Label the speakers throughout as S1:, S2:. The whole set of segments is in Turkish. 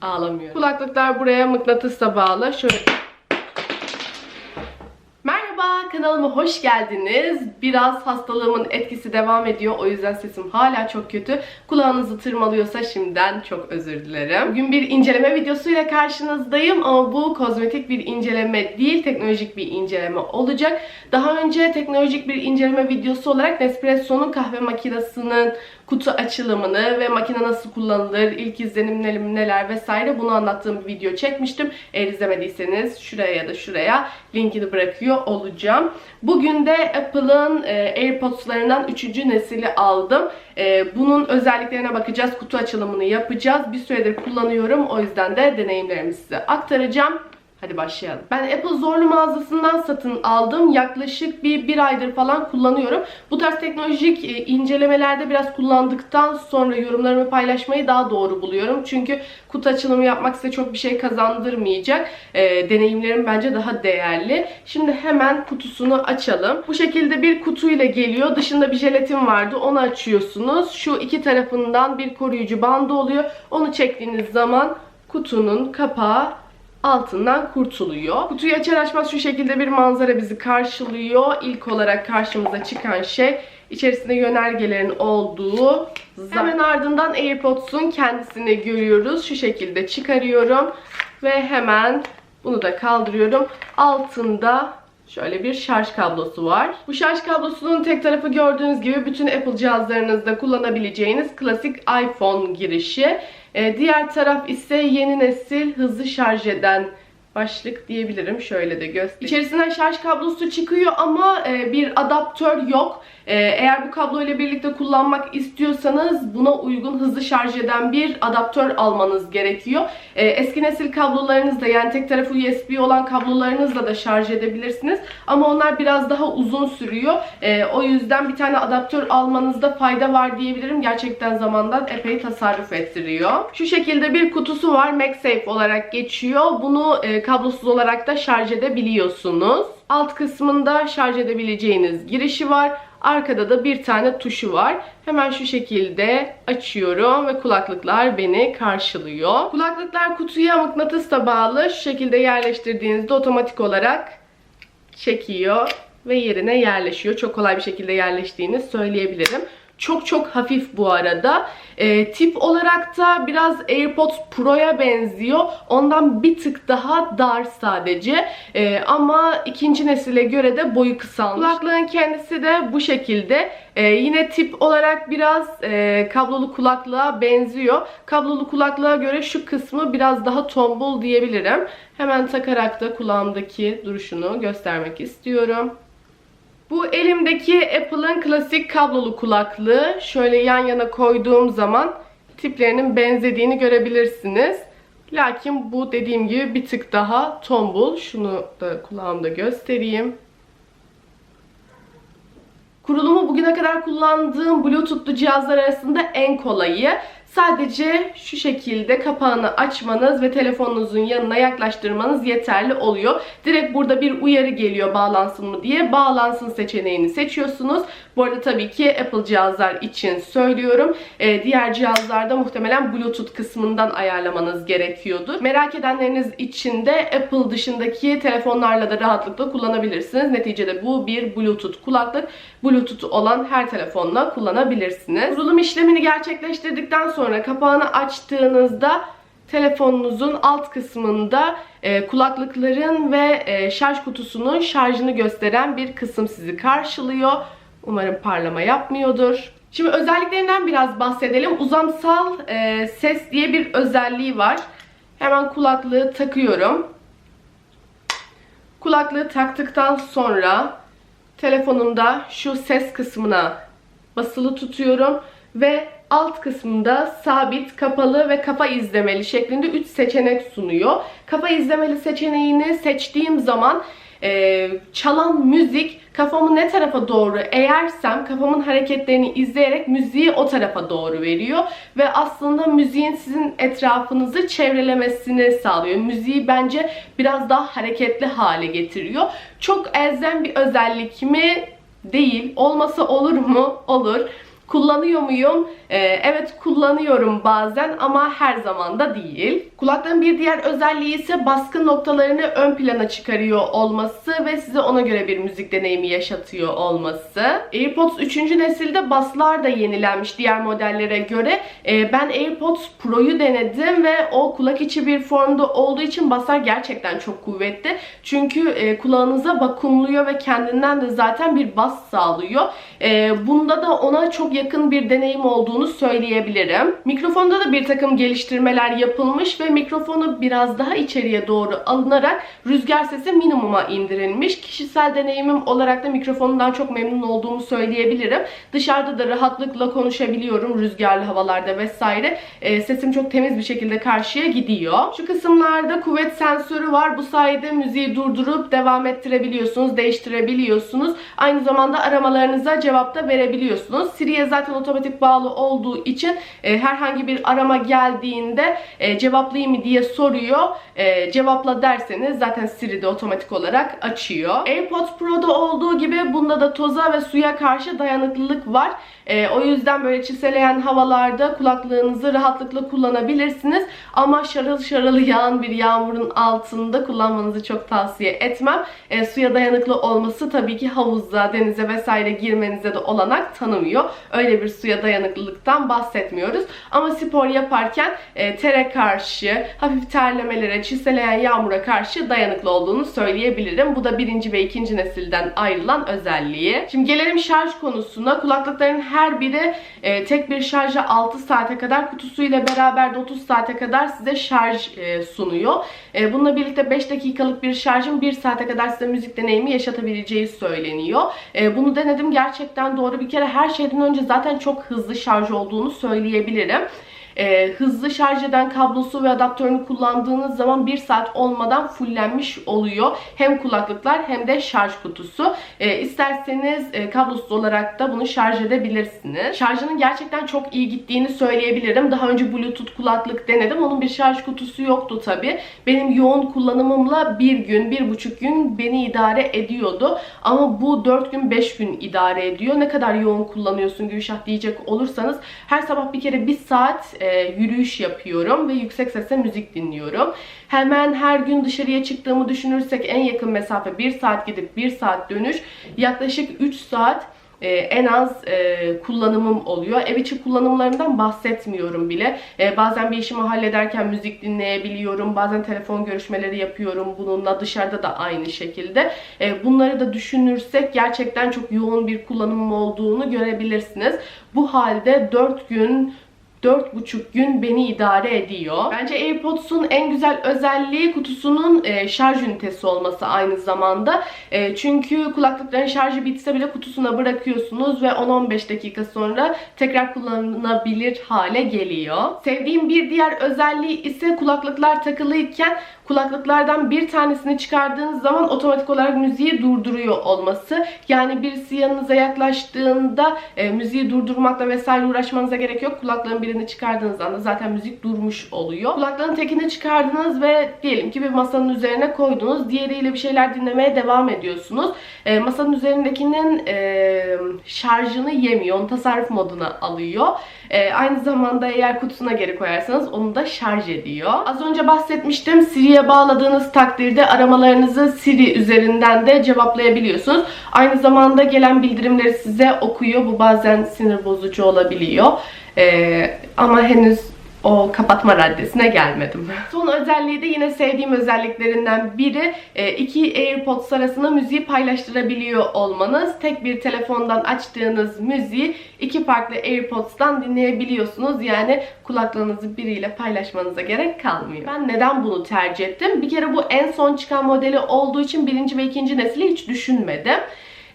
S1: ağlamıyorum. Kulaklıklar buraya mıknatısla bağlı. Şöyle kanalıma hoş geldiniz. Biraz hastalığımın etkisi devam ediyor. O yüzden sesim hala çok kötü. Kulağınızı tırmalıyorsa şimdiden çok özür dilerim. Bugün bir inceleme videosuyla karşınızdayım ama bu kozmetik bir inceleme değil, teknolojik bir inceleme olacak. Daha önce teknolojik bir inceleme videosu olarak Nespresso'nun kahve makinesinin kutu açılımını ve makine nasıl kullanılır, ilk izlenimlerim neler vesaire bunu anlattığım bir video çekmiştim. Eğer izlemediyseniz şuraya ya da şuraya linkini bırakıyor olacağım. Bugün de Apple'ın e, AirPods'larından 3. nesili aldım. E, bunun özelliklerine bakacağız, kutu açılımını yapacağız. Bir süredir kullanıyorum o yüzden de deneyimlerimi size aktaracağım. Hadi başlayalım. Ben Apple Zorlu mağazasından satın aldım. Yaklaşık bir, bir aydır falan kullanıyorum. Bu tarz teknolojik e, incelemelerde biraz kullandıktan sonra yorumlarımı paylaşmayı daha doğru buluyorum. Çünkü kutu açılımı yapmak size çok bir şey kazandırmayacak. E, deneyimlerim bence daha değerli. Şimdi hemen kutusunu açalım. Bu şekilde bir kutuyla geliyor. Dışında bir jelatin vardı. Onu açıyorsunuz. Şu iki tarafından bir koruyucu bandı oluyor. Onu çektiğiniz zaman kutunun kapağı altından kurtuluyor. Kutuyu açar açmaz şu şekilde bir manzara bizi karşılıyor. İlk olarak karşımıza çıkan şey içerisinde yönergelerin olduğu Hemen ardından AirPods'un kendisini görüyoruz. Şu şekilde çıkarıyorum ve hemen bunu da kaldırıyorum. Altında Şöyle bir şarj kablosu var. Bu şarj kablosunun tek tarafı gördüğünüz gibi bütün Apple cihazlarınızda kullanabileceğiniz klasik iPhone girişi. Ee, diğer taraf ise yeni nesil hızlı şarj eden başlık diyebilirim. Şöyle de göstereyim. İçerisinden şarj kablosu çıkıyor ama e, bir adaptör yok. E, eğer bu kablo ile birlikte kullanmak istiyorsanız buna uygun hızlı şarj eden bir adaptör almanız gerekiyor. E, eski nesil kablolarınızda yani tek tarafı USB olan kablolarınızla da şarj edebilirsiniz. Ama onlar biraz daha uzun sürüyor. O yüzden bir tane adaptör almanızda fayda var diyebilirim. Gerçekten zamandan epey tasarruf ettiriyor. Şu şekilde bir kutusu var. MagSafe olarak geçiyor. Bunu kablosuz olarak da şarj edebiliyorsunuz. Alt kısmında şarj edebileceğiniz girişi var. Arkada da bir tane tuşu var. Hemen şu şekilde açıyorum ve kulaklıklar beni karşılıyor. Kulaklıklar kutuya mıknatısla bağlı. Şu şekilde yerleştirdiğinizde otomatik olarak çekiyor ve yerine yerleşiyor. Çok kolay bir şekilde yerleştiğini söyleyebilirim. Çok çok hafif bu arada. E, tip olarak da biraz AirPods Pro'ya benziyor. Ondan bir tık daha dar sadece. E, ama ikinci nesile göre de boyu kısalmış. Kulaklığın kendisi de bu şekilde. E, yine tip olarak biraz e, kablolu kulaklığa benziyor. Kablolu kulaklığa göre şu kısmı biraz daha tombul diyebilirim. Hemen takarak da kulağımdaki duruşunu göstermek istiyorum. Bu elimdeki Apple'ın klasik kablolu kulaklığı. Şöyle yan yana koyduğum zaman tiplerinin benzediğini görebilirsiniz. Lakin bu dediğim gibi bir tık daha tombul. Şunu da kulağımda göstereyim. Kurulumu bugüne kadar kullandığım Bluetooth'lu cihazlar arasında en kolayı. Sadece şu şekilde kapağını açmanız ve telefonunuzun yanına yaklaştırmanız yeterli oluyor. Direkt burada bir uyarı geliyor bağlansın mı diye. Bağlansın seçeneğini seçiyorsunuz. Bu arada tabii ki Apple cihazlar için söylüyorum. Ee, diğer cihazlarda muhtemelen Bluetooth kısmından ayarlamanız gerekiyordur. Merak edenleriniz için de Apple dışındaki telefonlarla da rahatlıkla kullanabilirsiniz. Neticede bu bir Bluetooth kulaklık. Bluetooth olan her telefonla kullanabilirsiniz. Kurulum işlemini gerçekleştirdikten sonra kapağını açtığınızda telefonunuzun alt kısmında e, kulaklıkların ve e, şarj kutusunun şarjını gösteren bir kısım sizi karşılıyor. Umarım parlama yapmıyordur. Şimdi özelliklerinden biraz bahsedelim. Uzamsal e, ses diye bir özelliği var. Hemen kulaklığı takıyorum. Kulaklığı taktıktan sonra telefonumda şu ses kısmına basılı tutuyorum ve alt kısmında sabit, kapalı ve kafa izlemeli şeklinde 3 seçenek sunuyor. Kafa izlemeli seçeneğini seçtiğim zaman e, çalan müzik kafamı ne tarafa doğru eğersem kafamın hareketlerini izleyerek müziği o tarafa doğru veriyor ve aslında müziğin sizin etrafınızı çevrelemesini sağlıyor. Müziği bence biraz daha hareketli hale getiriyor. Çok elzem bir özellik mi? Değil. Olmasa olur mu? Olur. Kullanıyor muyum? Ee, evet kullanıyorum bazen ama her zaman da değil. Kulaklığın bir diğer özelliği ise baskın noktalarını ön plana çıkarıyor olması ve size ona göre bir müzik deneyimi yaşatıyor olması. AirPods 3. nesilde baslar da yenilenmiş diğer modellere göre. Ee, ben AirPods Pro'yu denedim ve o kulak içi bir formda olduğu için baslar gerçekten çok kuvvetli. Çünkü e, kulağınıza vakumluyor ve kendinden de zaten bir bas sağlıyor. E, bunda da ona çok yakın bir deneyim olduğunu söyleyebilirim. Mikrofonda da bir takım geliştirmeler yapılmış ve mikrofonu biraz daha içeriye doğru alınarak rüzgar sesi minimuma indirilmiş. Kişisel deneyimim olarak da mikrofonundan çok memnun olduğumu söyleyebilirim. Dışarıda da rahatlıkla konuşabiliyorum rüzgarlı havalarda vesaire. E, sesim çok temiz bir şekilde karşıya gidiyor. Şu kısımlarda kuvvet sensörü var. Bu sayede müziği durdurup devam ettirebiliyorsunuz, değiştirebiliyorsunuz. Aynı zamanda aramalarınıza cevap da verebiliyorsunuz. Siri'ye zaten otomatik bağlı olduğu için e, herhangi bir arama geldiğinde e, cevaplayayım mı diye soruyor. E, cevapla derseniz zaten Siri de otomatik olarak açıyor. AirPods Pro'da olduğu gibi bunda da toza ve suya karşı dayanıklılık var. E, o yüzden böyle çiseleyen havalarda kulaklığınızı rahatlıkla kullanabilirsiniz. Ama şarıl şarıl yağan bir yağmurun altında kullanmanızı çok tavsiye etmem. E, suya dayanıklı olması tabii ki havuza, denize vesaire girmenize de olanak tanımıyor. Öyle bir suya dayanıklılıktan bahsetmiyoruz. Ama spor yaparken e, tere karşı, hafif terlemelere, çiseleyen yağmura karşı dayanıklı olduğunu söyleyebilirim. Bu da birinci ve ikinci nesilden ayrılan özelliği. Şimdi gelelim şarj konusuna. Kulaklıkların her biri e, tek bir şarja 6 saate kadar kutusuyla beraber de 30 saate kadar size şarj e, sunuyor. E, bununla birlikte 5 dakikalık bir şarjın 1 saate kadar size müzik deneyimi yaşatabileceği söyleniyor. E, bunu denedim gerçekten doğru. Bir kere her şeyden önce zaten çok hızlı şarj olduğunu söyleyebilirim. Ee, hızlı şarj eden kablosu ve adaptörünü kullandığınız zaman 1 saat olmadan fullenmiş oluyor. Hem kulaklıklar hem de şarj kutusu. Ee, isterseniz e, kablosuz olarak da bunu şarj edebilirsiniz. Şarjının gerçekten çok iyi gittiğini söyleyebilirim. Daha önce Bluetooth kulaklık denedim. Onun bir şarj kutusu yoktu tabi. Benim yoğun kullanımımla bir gün, bir buçuk gün beni idare ediyordu. Ama bu 4 gün, 5 gün idare ediyor. Ne kadar yoğun kullanıyorsun Gülşah diyecek olursanız her sabah bir kere bir saat e, yürüyüş yapıyorum ve yüksek sesle müzik dinliyorum. Hemen her gün dışarıya çıktığımı düşünürsek en yakın mesafe 1 saat gidip 1 saat dönüş yaklaşık 3 saat e, en az e, kullanımım oluyor. Ev içi kullanımlarından bahsetmiyorum bile. E, bazen bir işimi hallederken müzik dinleyebiliyorum. Bazen telefon görüşmeleri yapıyorum bununla. Dışarıda da aynı şekilde. E, bunları da düşünürsek gerçekten çok yoğun bir kullanımım olduğunu görebilirsiniz. Bu halde 4 gün 4,5 gün beni idare ediyor. Bence AirPods'un en güzel özelliği kutusunun e, şarj ünitesi olması aynı zamanda. E, çünkü kulaklıkların şarjı bitse bile kutusuna bırakıyorsunuz ve 10-15 dakika sonra tekrar kullanılabilir hale geliyor. Sevdiğim bir diğer özelliği ise kulaklıklar takılıyken kulaklıklardan bir tanesini çıkardığınız zaman otomatik olarak müziği durduruyor olması. Yani birisi yanınıza yaklaştığında e, müziği durdurmakla vesaire uğraşmanıza gerek yok. Kulaklığın birini çıkardığınız anda zaten müzik durmuş oluyor. Kulaklığın tekini çıkardınız ve diyelim ki bir masanın üzerine koydunuz. Diğeriyle bir şeyler dinlemeye devam ediyorsunuz. E, masanın üzerindekinin e, şarjını yemiyor. Onu tasarruf moduna alıyor. E, aynı zamanda eğer kutusuna geri koyarsanız onu da şarj ediyor. Az önce bahsetmiştim. Siri'ye bağladığınız takdirde aramalarınızı Siri üzerinden de cevaplayabiliyorsunuz. Aynı zamanda gelen bildirimleri size okuyor. Bu bazen sinir bozucu olabiliyor. Ee, ama henüz o kapatma raddesine gelmedim. Son özelliği de yine sevdiğim özelliklerinden biri e, iki AirPods arasında müziği paylaştırabiliyor olmanız. Tek bir telefondan açtığınız müziği iki farklı AirPods'tan dinleyebiliyorsunuz. Yani kulaklığınızı biriyle paylaşmanıza gerek kalmıyor. Ben neden bunu tercih ettim? Bir kere bu en son çıkan modeli olduğu için birinci ve ikinci nesili hiç düşünmedim.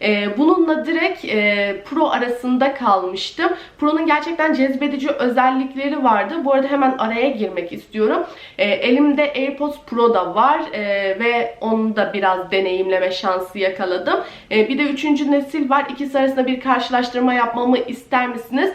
S1: E, bununla direkt e, Pro arasında kalmıştım. Pro'nun gerçekten cezbedici özellikleri vardı. Bu arada hemen araya girmek istiyorum. E, elimde AirPods Pro da var e, ve onu da biraz deneyimleme şansı yakaladım. E, bir de üçüncü nesil var. İkisi arasında bir karşılaştırma yapmamı ister misiniz?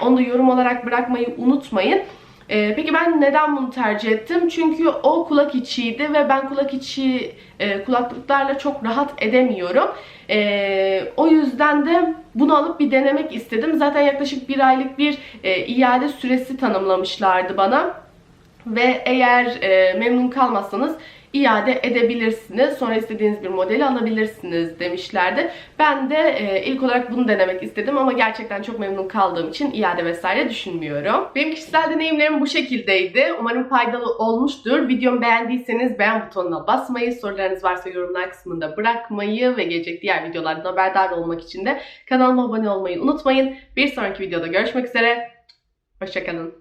S1: Onu da yorum olarak bırakmayı unutmayın. Ee, peki ben neden bunu tercih ettim? Çünkü o kulak içiydi ve ben kulak içi e, kulaklıklarla çok rahat edemiyorum. Ee, o yüzden de bunu alıp bir denemek istedim. Zaten yaklaşık bir aylık bir e, iade süresi tanımlamışlardı bana. Ve eğer e, memnun kalmazsanız iade edebilirsiniz. Sonra istediğiniz bir modeli alabilirsiniz demişlerdi. Ben de e, ilk olarak bunu denemek istedim ama gerçekten çok memnun kaldığım için iade vesaire düşünmüyorum. Benim kişisel deneyimlerim bu şekildeydi. Umarım faydalı olmuştur. Videomu beğendiyseniz beğen butonuna basmayı, sorularınız varsa yorumlar kısmında bırakmayı ve gelecek diğer videolardan haberdar olmak için de kanalıma abone olmayı unutmayın. Bir sonraki videoda görüşmek üzere. Hoşçakalın.